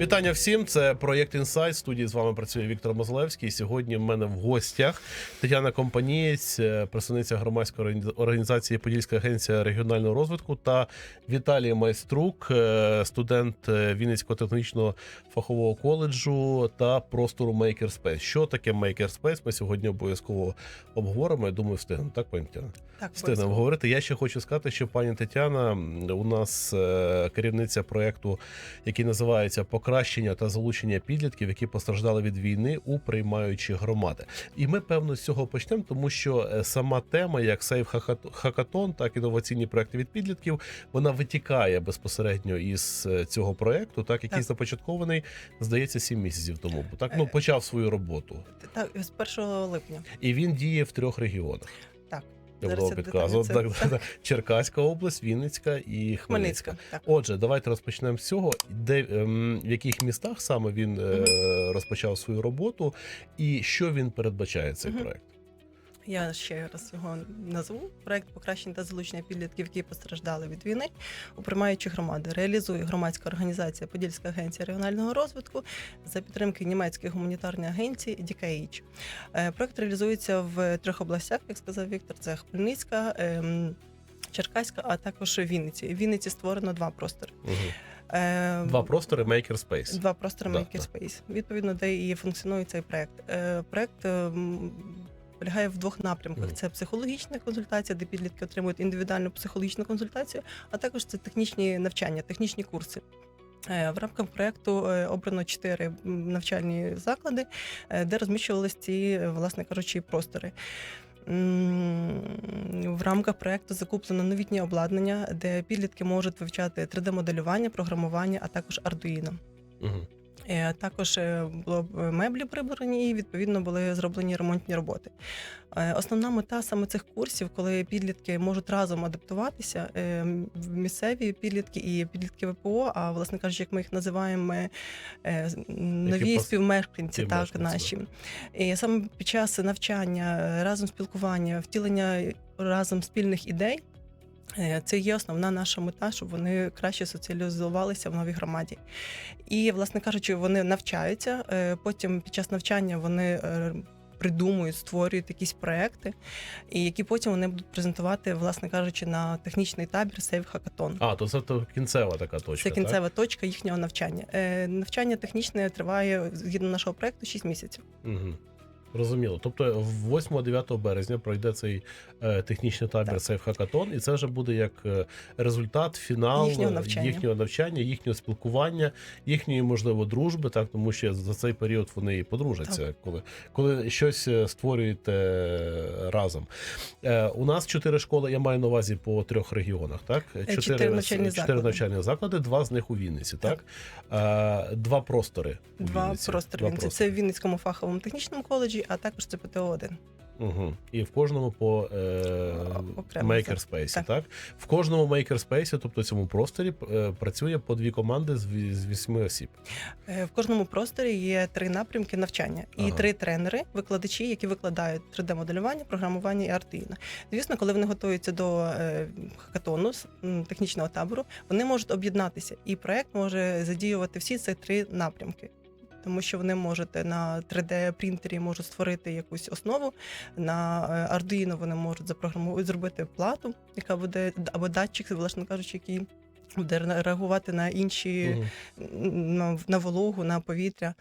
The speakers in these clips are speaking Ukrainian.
Вітання всім. Це проєкт Інсайт. Студії з вами працює Віктор Мозлевський. Сьогодні в мене в гостях Тетяна Компанієць, е, представниця громадської організації Подільська агенція регіонального розвитку та Віталій Майструк, е, студент е, Вінницького технологічного фахового коледжу та простору Makerspace. Що таке Makerspace? Ми сьогодні обов'язково обговоримо. Я думаю, встигнемо. Так, пані Тетяна? Так, Встигнемо говорити. Я ще хочу сказати, що пані Тетяна у нас керівниця проєкту, який називається Покращення та залучення підлітків, які постраждали від війни у приймаючі громади. І ми певно з цього почнемо, тому що е, сама тема, як Сейф Хакатон, так і інноваційні проекти від підлітків, вона витікає безпосередньо із е, цього проєкту, так який Так. започаткований, здається, сім місяців тому. Так ну Е. почав свою роботу, Так, з 1 липня. і він діє в трьох регіонах. Підказувати. детально Так, так, так. Черкаська область, Вінницька і Хмельницька. Хмельницька. Так. Отже, давайте розпочнемо з цього, де ем, в яких містах саме він е, розпочав свою роботу, і що він передбачає цей проект. Я ще раз його назву. Проект покращення та залучення підлітків, які постраждали від війни у приймаючі громади. Реалізує громадська організація Подільська агенція регіонального розвитку за підтримки німецької гуманітарної агенції DKH. Е, Проект реалізується в трьох областях, як сказав Віктор. Це Хмельницька. ем, Черкаська, а також Вінниці. В Вінниці створено два простори. Угу. Е, Два простори Makerspace. Два простори Да, Makerspace. Відповідно, де і функціонує цей проект. Е, Проект е, м, полягає в двох напрямках: це психологічна консультація, де підлітки отримують індивідуальну психологічну консультацію, а також це технічні навчання, технічні курси. Е, В рамках проекту е, обрано чотири навчальні заклади, е, де розміщувалися ці, власне кажучи, простори. В рамках проекту закуплено новітнє обладнання, де підлітки можуть вивчати 3D-моделювання, програмування, а також Arduino. Угу. Е, Також е, було меблі прибрані і відповідно були зроблені ремонтні роботи. Е, Основна мета саме цих курсів, коли підлітки можуть разом адаптуватися, е, місцеві підлітки і підлітки ВПО, а власне кажучи, як ми їх називаємо, е, е, нові пос- співмешканці, так наші. І саме під час навчання, е, разом спілкування, втілення разом спільних ідей. Е, Це є основна наша мета, щоб вони краще соціалізувалися в новій громаді. І, власне кажучи, вони навчаються. е, Потім під час навчання вони е, придумують, створюють якісь проекти, і які потім вони будуть презентувати, власне кажучи, на технічний табір Сейв Хакатон. А, то це то кінцева така точка. Це кінцева точка їхнього навчання. Навчання технічне триває згідно нашого проекту 6 місяців. Угу. Розуміло. Тобто 8-9 березня пройде цей е, технічний табір Так. Хакатон, і це вже буде як е, результат, фінал Їхнього навчання. їхнього навчання, їхнього спілкування, їхньої можливо дружби, так тому що за цей період вони і подружаться, коли, коли щось е, створюєте е, разом. Е, у нас чотири школи, я маю на увазі по трьох регіонах, так? Чотири навчальні чотири навчальні заклади, два з них у Вінниці, так? Е, два простори. у Два Вінниці. простори. Два Вінниці. Це в Вінницькому фаховому технічному коледжі, а також це ПТО-1. Угу. І в кожному по е, Окремо, Makerspace, так. так. В кожному Makerspace, тобто цьому просторі, е, працює по дві команди з, з вісьми осіб. Е, В кожному просторі є три напрямки навчання і Ага. три тренери, викладачі, які викладають 3D-моделювання, програмування і Arduino. Звісно, коли вони готуються до е, хакатону технічного табору, вони можуть об'єднатися, і проект може задіювати всі ці три напрямки. Тому що вони можуть на 3D принтері можуть створити якусь основу. На е, Arduino вони можуть запрограмувати зробити плату, яка буде або датчик, власне кажучи, який буде реагувати на інші на, на вологу, на повітря.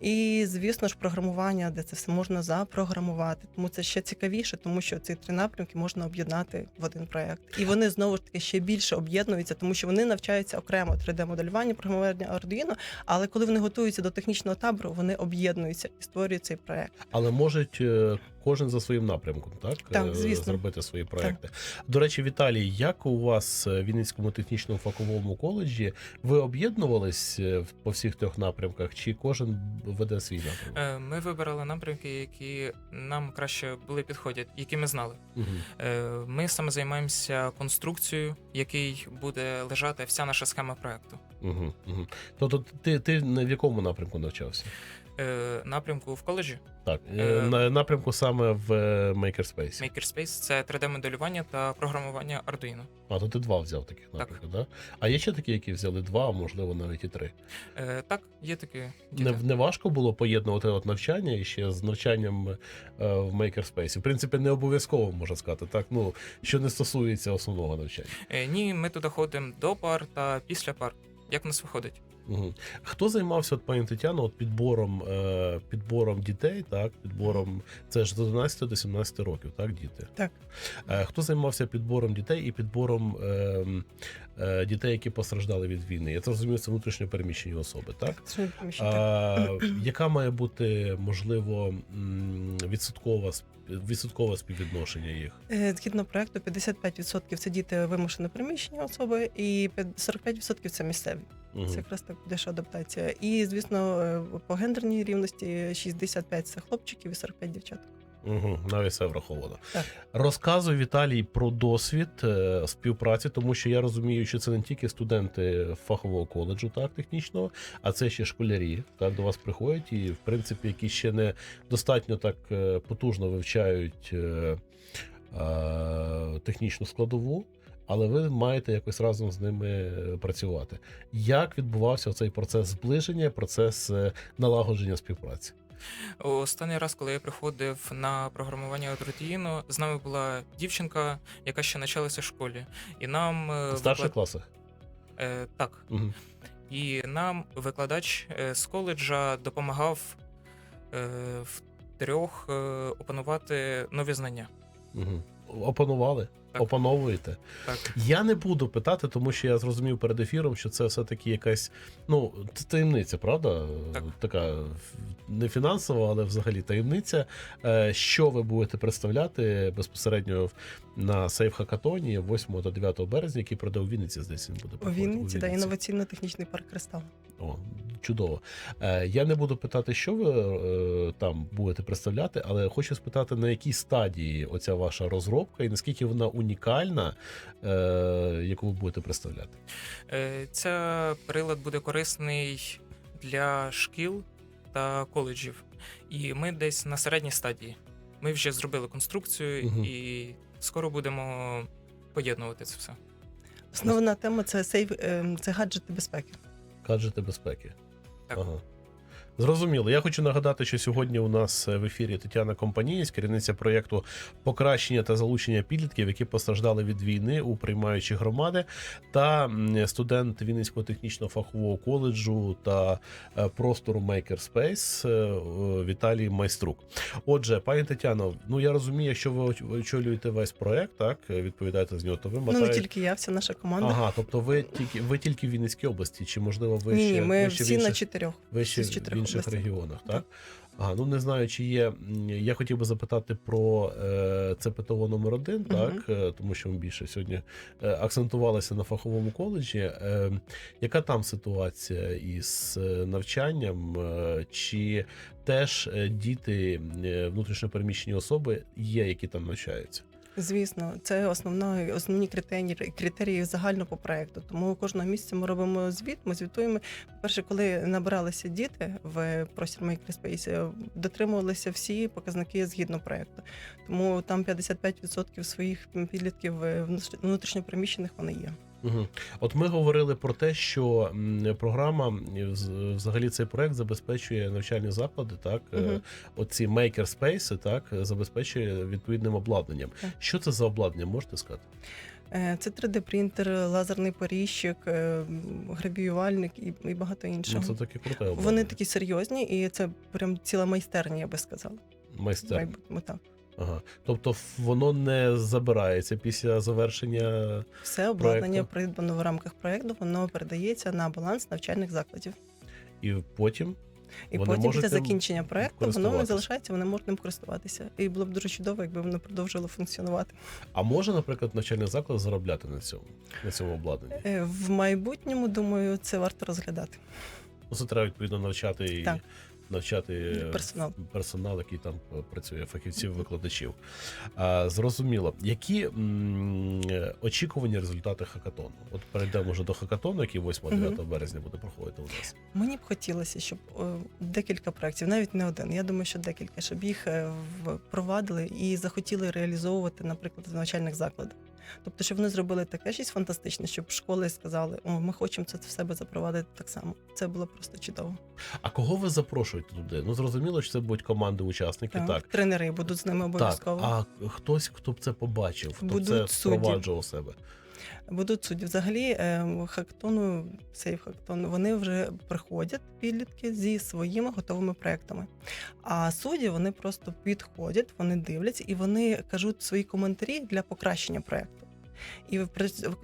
І, звісно ж, програмування, де це все можна запрограмувати. Тому це ще цікавіше, тому що ці три напрямки можна об'єднати в один проект. І вони знову ж таки ще більше об'єднуються, тому що вони навчаються окремо 3D-моделювання, програмування Arduino, але коли вони готуються до технічного табору, вони об'єднуються і створюють цей проект. Але можуть е, кожен за своїм напрямком, так? Так, Е, звісно. Зробити свої проекти. До речі, Віталій, як у вас е, в Вінницькому технічному фаховому коледжі ви об'єднувались е, в- по всіх трьох напрямках, чи кожен веде свій напрямок? Ми вибирали напрямки, які нам краще були підходять, які ми знали. Угу. Ми саме займаємося конструкцією, який буде лежати вся наша схема проекту. Угу. Угу. Тобто ти, ти на в якому напрямку навчався? Е, напрямку в коледжі Так, е, Е, на напрямку саме в Makerspace. Makerspace це 3D-моделювання та програмування Arduino. А то ти два взяв таких напрямку, да? А є ще такі, які взяли два, а можливо навіть і три. Е, так, є такі Не, не важко було поєднувати от навчання і ще з навчанням е, в Makerspace. В принципі, не обов'язково можна сказати, так ну що не стосується основного навчання. Е, ні, ми туди ходимо до пар та після пар. Як в нас виходить? Угу. Хто займався, от пані Тетяно, от підбором, е, підбором дітей, так, підбором це ж з 11 до 17 років, так, діти? Так. Е, хто займався підбором дітей і підбором е, е, дітей, які постраждали від війни? Я це розумію, це внутрішньо переміщені особи, так? А, яка має бути можливо відсоткова відсоткове співвідношення їх? Е, Згідно проекту, 55% це діти вимушено переміщені особи, і 45% це місцеві. Мгм. Це якраз так деша адаптація. І звісно, е, по гендерній рівності 65 це хлопчиків і 45 дівчаток. Угу, навіть все враховано. Так. Розказуй Віталій про досвід е, співпраці, тому що я розумію, що це не тільки студенти фахового коледжу, так технічного, а це ще школярі. Так до вас приходять, і в принципі, які ще не достатньо так е, потужно вивчають технічну складову. Але ви маєте якось разом з ними е, працювати. Як відбувався цей процес зближення, процес е, налагодження співпраці? Останній раз, коли я приходив на програмування Arduino, з нами була дівчинка, яка ще навчалася в школі. І нам е, В старших виклад- класах? Е, так. Угу. І нам викладач з коледжа допомагав е, в трьох е, опанувати нові знання. Угу. Опанували? Так. Опановуєте? Так. Я не буду питати, тому що я зрозумів перед ефіром, що це все-таки якась ну це таємниця, правда? Так. Така не фінансова, але взагалі таємниця. Е, Що ви будете представляти безпосередньо на сейф хакатоні 8 та 9 березня, який пройде у Вінниці, десь він буде У проходити, Вінниці, да, інноваційно-технічний парк Кристал. О, чудово. Е, я не буду питати, що ви е, там будете представляти, але хочу спитати, на якій стадії оця ваша розробка і наскільки вона унікальна, е, яку ви будете представляти. Е, Ця прилад буде корисний для шкіл та коледжів. І ми десь на середній стадії. Ми вже зробили конструкцію Мгм. і скоро будемо поєднувати це все. Основна тема це сейф, е, це гаджети безпеки. Гаджети безпеки. Так. Ага. Зрозуміло. Я хочу нагадати, що сьогодні у нас е, в ефірі Тетяна Компанієць, керівниця проєкту покращення та залучення підлітків, які постраждали від війни у приймаючі громади, та студент Вінницького технічного фахового коледжу та е, простору Makerspace е, Віталій Майструк. Отже, пані Тетяно, ну я розумію, якщо ви очолюєте весь проєкт, так відповідаєте з нього, то ви Ну не тільки я, вся наша команда. Ага, тобто ви тільки ви тільки в Вінницькій області, чи можливо ви ще ні, ми ще всі на чотирьох. ви ще з чотирьох інших регіонах, так? Ага, ну не знаю, чи є. Я хотів би запитати про е, це ПТО номер один, так е, тому що ми більше сьогодні е, акцентувалися на фаховому коледжі. Е, яка там ситуація із е, навчанням? Чи теж діти внутрішньопереміщені особи є, які там навчаються? Звісно, це основна, основні критерії, критерії загально по проекту. Тому кожного місяця ми робимо звіт. Ми звітуємо. Перше, коли набиралися діти в простір Makerspace, дотримувалися всі показники згідно проекту. Тому там 55% своїх підлітків е, приміщених вони є. Угу. От ми говорили про те, що програма взагалі цей проект забезпечує навчальні заклади, так Мгм. оці мейкерспейси, так забезпечує відповідним обладнанням. Так. Що це за обладнання? Можете сказати? Е, Це 3D-принтер, лазерний поріжчик, е, гравіювальник і, багато іншого. Ну, це таке круте обладнання. Вони такі серйозні, і це прям ціла майстерня, я би сказала. В майстер. майбутньому так. Ага. Тобто воно не забирається після завершення. Все обладнання Проекту. придбано в рамках проекту, воно передається на баланс навчальних закладів. І потім І Вони потім після закінчення проекту воно не залишається, вони можуть ним користуватися. І було б дуже чудово, якби воно продовжило функціонувати. а може, наприклад, навчальний заклад заробляти на цьому на цьому обладнанні? Е, В майбутньому, думаю, це варто розглядати. Ну, це треба відповідно навчати і Так. Навчати Персонал. персонал, який там працює, фахівців, викладачів. А, зрозуміло, які м, очікувані результати хакатону? От перейдемо вже до хакатону, який 8-9 березня буде проходити у нас. Мені б хотілося, щоб е, декілька проєктів, навіть не один. Я думаю, що декілька, щоб їх е, впровадили і захотіли реалізовувати, наприклад, в навчальних закладах. Тобто, щоб вони зробили таке щось фантастичне, щоб школи сказали, о, ми хочемо це в себе запровадити так само. Це було просто чудово. А кого ви запрошуєте туди? Ну зрозуміло, що це будуть команди учасників. так. Тренери будуть з ними Так, обов'язково. а хтось, хто б це побачив, хто б Будуть це судді. впроваджував себе. Будуть судді. Взагалі, е, хактону, сейф хактон, вони вже приходять підлітки зі своїми готовими проектами. А судді вони просто підходять, вони дивляться і вони кажуть свої коментарі для покращення проекту. І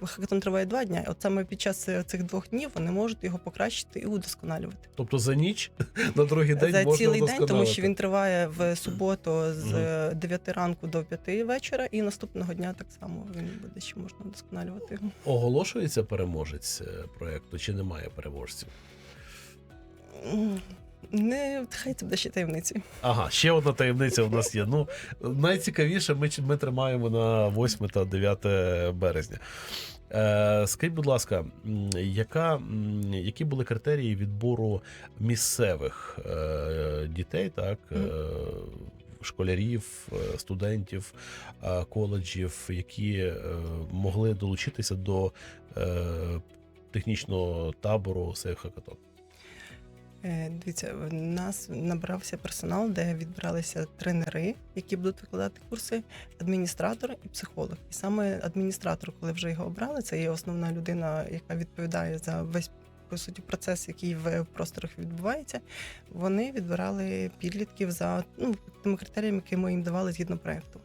хактон триває два дні. От саме під час е, цих двох днів вони можуть його покращити і удосконалювати. Тобто за ніч на другий день За можна цілий день, тому що він триває в суботу з е, 9 ранку до 5 вечора, і наступного дня так само він буде ще можна вдосконалювати його. оголошується переможець е, проекту, чи немає переможців? Не хай це буде ще таємниці. Ага, ще одна таємниця у нас є. Ну, найцікавіше ми, ми тримаємо на 8 та 9 березня. Е, скажіть, будь ласка, яка, які були критерії відбору місцевих е, дітей, так, е, школярів, е, студентів, е, коледжів, які е, могли долучитися до е, технічного табору Сейф Хакатон? Е, Дивіться, в нас набрався персонал, де відбиралися тренери, які будуть викладати курси, адміністратор і психолог. І саме адміністратор, коли вже його обрали, це є основна людина, яка відповідає за весь по суті процес, який в просторах відбувається. Вони відбирали підлітків за ну, тими критеріями, які ми їм давали згідно проекту.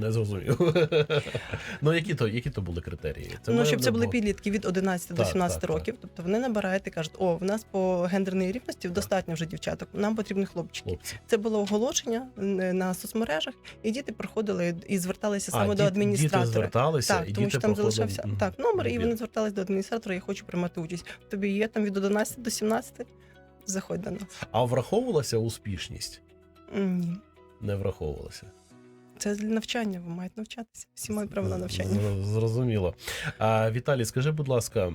Не зрозумів. ну, які то, які то були критерії? ну, щоб це були підлітки від 11 до Так, 17 так, так. років. Тобто вони набирають і кажуть, о, в нас по гендерній рівності достатньо вже дівчаток, нам потрібні хлопчики. хлопці. Це було оголошення е, на соцмережах, і діти приходили і зверталися саме А, до адміністратора. Діти зверталися, Так, і тому діти що там проходили- залишався так номер, і вони звертались до адміністратора. Я хочу приймати участь. Тобі є там від 11 до 17? Заходь до нас. А враховувалася успішність? Ні. Не враховувалася. Це для навчання. Ви маєте навчатися. Всі мають право на навчання. Зрозуміло. А, Віталій, скажи, будь ласка,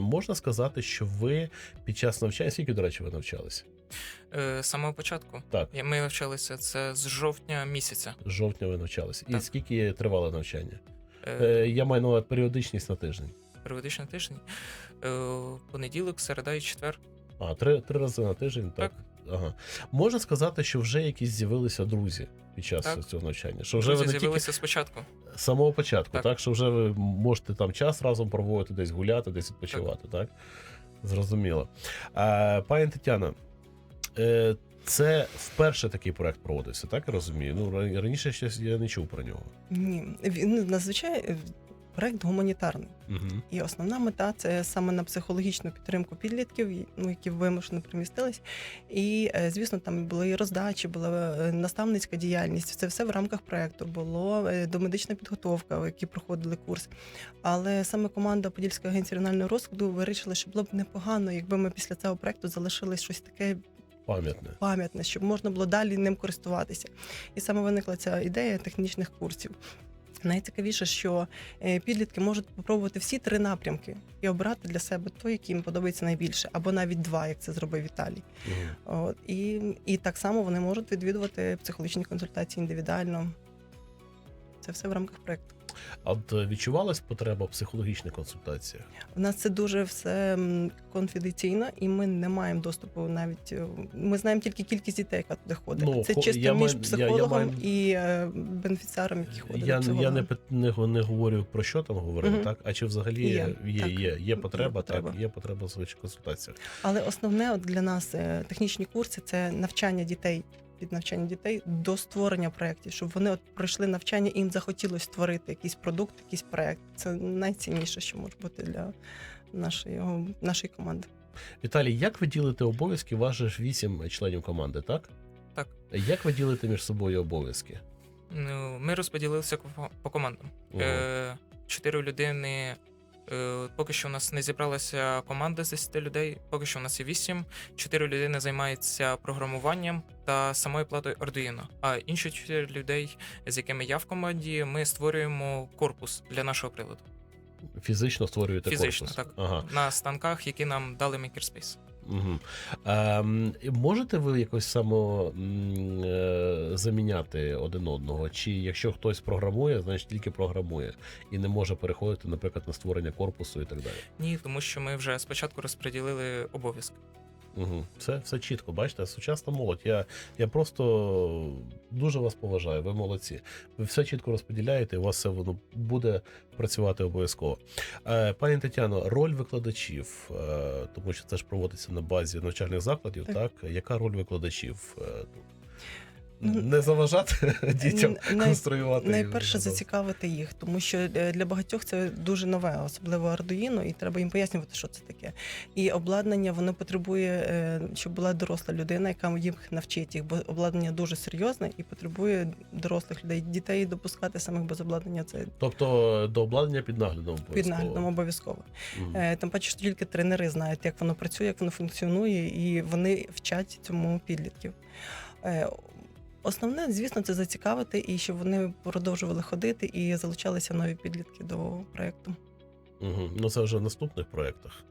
можна сказати, що ви під час навчання, скільки, до речі, ви навчалися? Е, З самого початку Так, ми навчалися це з жовтня місяця. з жовтня ви навчалися. І скільки тривало навчання? Е, Е, я маю на увазі періодичність на тиждень. Періодично тиждень. Е, Понеділок, середа і четвер. А, три, три рази на тиждень, так. Так. Ага. Можна сказати, що вже якісь з'явилися друзі під час Так. цього навчання. Що вже Друзі ви не тільки з'явилися спочатку. з самого початку, так. Так. Що вже ви можете там час разом проводити, десь гуляти, десь відпочивати, так? Зрозуміло. А, пані Тетяна, е, це вперше такий проект проводився, так я розумію? Ну, раніше я не чув про нього. Ні, він надзвичай е, проект гуманітарний. Угу. І основна мета це саме на психологічну підтримку підлітків, ну, які вимушено примістились. І, е, звісно, там були і роздачі, була е, наставницька діяльність. Це все в рамках проекту. Було е, домедична підготовка, які проходили курс. Але саме команда Подільської агенції регіонального розвитку вирішила, що було б непогано, якби ми після цього проекту залишили щось таке Пам'ятне. пам'ятне, щоб можна було далі ним користуватися. І саме виникла ця ідея технічних курсів. Найцікавіше, що е, підлітки можуть спробувати всі три напрямки і обрати для себе той, який їм подобається найбільше, або навіть два, як це зробив Віталій. Угу. От і, і так само вони можуть відвідувати психологічні консультації індивідуально. Це все в рамках проекту. А от е, відчувалась потреба в психологічних консультаціях? У нас це дуже все конфіденційно, і ми не маємо доступу навіть. е, Ми знаємо тільки кількість дітей, яка туди ходить. Ну, це чисто я між маю- я- я психологом і е, бенефіціаром, які ходять. Я, до я не, не, не говорю про що там говорили, Мгм. так? А чи взагалі Є, є, так. є, є потреба, Є потреба. так, є потреба в консультаціях. Але основне от для нас технічні курси це навчання дітей. Від навчання дітей до створення проєктів, щоб вони от пройшли навчання і їм захотілося створити якийсь продукт, якийсь проєкт. Це найцінніше, що може бути для нашої, нашої команди. Віталій, як ви ділите обов'язки? У ж вісім членів команди, так? Так. Як ви ділите між собою обов'язки? Ну, ми розподілилися по- командам. Е, Чотири людини Поки що у нас не зібралася команда з 10 людей, поки що у нас є 8. 4 людини займаються програмуванням та самою платою Arduino. А інші 4 людей, з якими я в команді, ми створюємо корпус для нашого приладу. Фізично створюєте Фізично, корпус? так. Ага. На станках, які нам дали Makerspace. Угу. А, можете ви якось само е, заміняти один одного? Чи якщо хтось програмує, значить тільки програмує і не може переходити, наприклад, на створення корпусу і так далі? Ні, тому що ми вже спочатку розподілили обов'язки. Угу. Все, все чітко, бачите, сучасна молодь. Я, я просто дуже вас поважаю, ви молодці. Ви все чітко розподіляєте, і у вас все воно буде працювати обов'язково. Е, пані Тетяно, роль викладачів, е, тому що це ж проводиться на базі навчальних закладів, так? Так. Яка роль викладачів е, тут? Ну, Не заважати дітям най- конструювати. Найперше зацікавити їх, тому що е, для багатьох це дуже нове, особливо Arduino, і треба їм пояснювати, що це таке. І обладнання воно потребує, е, щоб була доросла людина, яка їх навчить їх, бо обладнання дуже серйозне і потребує дорослих людей. Дітей допускати самих без обладнання це Тобто до обладнання під наглядом під обов'язково. наглядом обов'язково. Е, Тим паче, що тільки тренери знають, як воно працює, як воно функціонує, і вони вчать цьому підлітків. Основне, звісно, це зацікавити і щоб вони продовжували ходити і залучалися нові підлітки до проєкту. Угу. Ну це вже в наступних проєктах.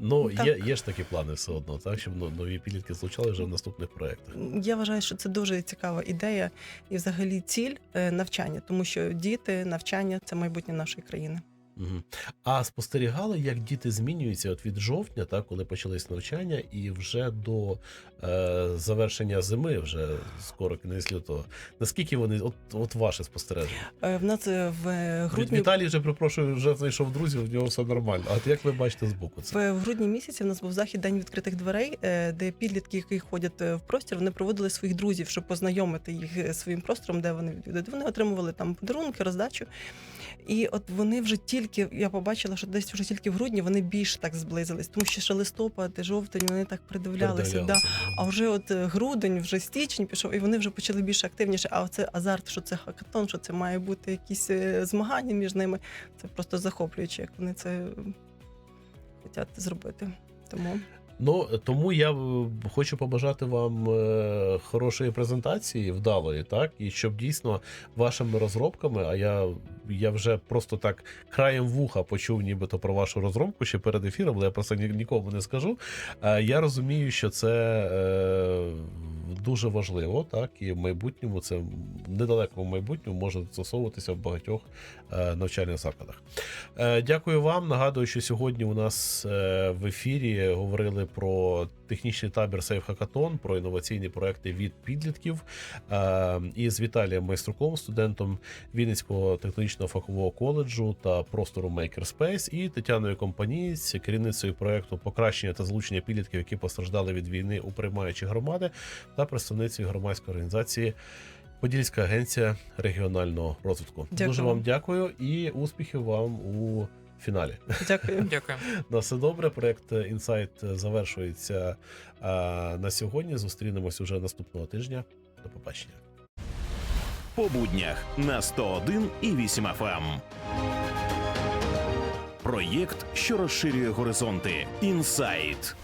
Ну, Так. є, є ж такі плани все одно, так, щоб ну, нові підлітки звучали вже в наступних проєктах. Я вважаю, що це дуже цікава ідея і взагалі ціль е, навчання, тому що діти, навчання це майбутнє нашої країни. Угу. А спостерігали, як діти змінюються от від жовтня, так, коли почались навчання, і вже до е, завершення зими, вже скоро кінець лютого. Наскільки вони, от, от ваше спостереження? Е, В нас е, в е, грудні Віталій вже припрошую, вже знайшов друзів, в нього все нормально. А от як ви бачите збоку це? В грудні місяці в нас був захід День відкритих дверей, е, де підлітки, які ходять в простір, вони проводили своїх друзів, щоб познайомити їх своїм простором, де вони відвідують. Вони отримували там подарунки, роздачу. І от вони вже тільки, я побачила, що десь вже тільки в грудні вони більше так зблизились, тому що ще листопад, жовтень вони так придивлялися. Да. А вже от е, грудень, вже січень пішов, і вони вже почали більш активніше. А це азарт, що це хакатон, що це має бути якісь е, змагання між ними. Це просто захоплююче, як вони це хочуть зробити. Тому Ну тому я е, хочу побажати вам е, хорошої презентації, вдалої, так і щоб дійсно вашими розробками. А я, я вже просто так краєм вуха почув, нібито про вашу розробку ще перед ефіром, але я просто ні- нікому не скажу. Е, я розумію, що це дуже важливо, так і в майбутньому це в недалекому майбутньому може застосовуватися в багатьох е, навчальних закладах. Е, Дякую вам. Нагадую, що сьогодні у нас е, в ефірі говорили про технічний табір Сейф Хакатон, про інноваційні проекти від підлітків е, із Віталієм Майструком, студентом Вінницького технологічного фахового коледжу та простору Makerspace, і Тетяною Компанієць, керівницею проекту покращення та залучення підлітків, які постраждали від війни у приймаючі громади, та представницею громадської організації. Подільська агенція регіонального розвитку. Дякую Дуже вам дякую і успіхів вам у фіналі. дякую. Дякую. На все добре. Проект Інсайт завершується на сьогодні. Зустрінемось уже наступного тижня. До побачення. по буднях на 101 і 8 FM. Проєкт, що розширює горизонти. Інсайт.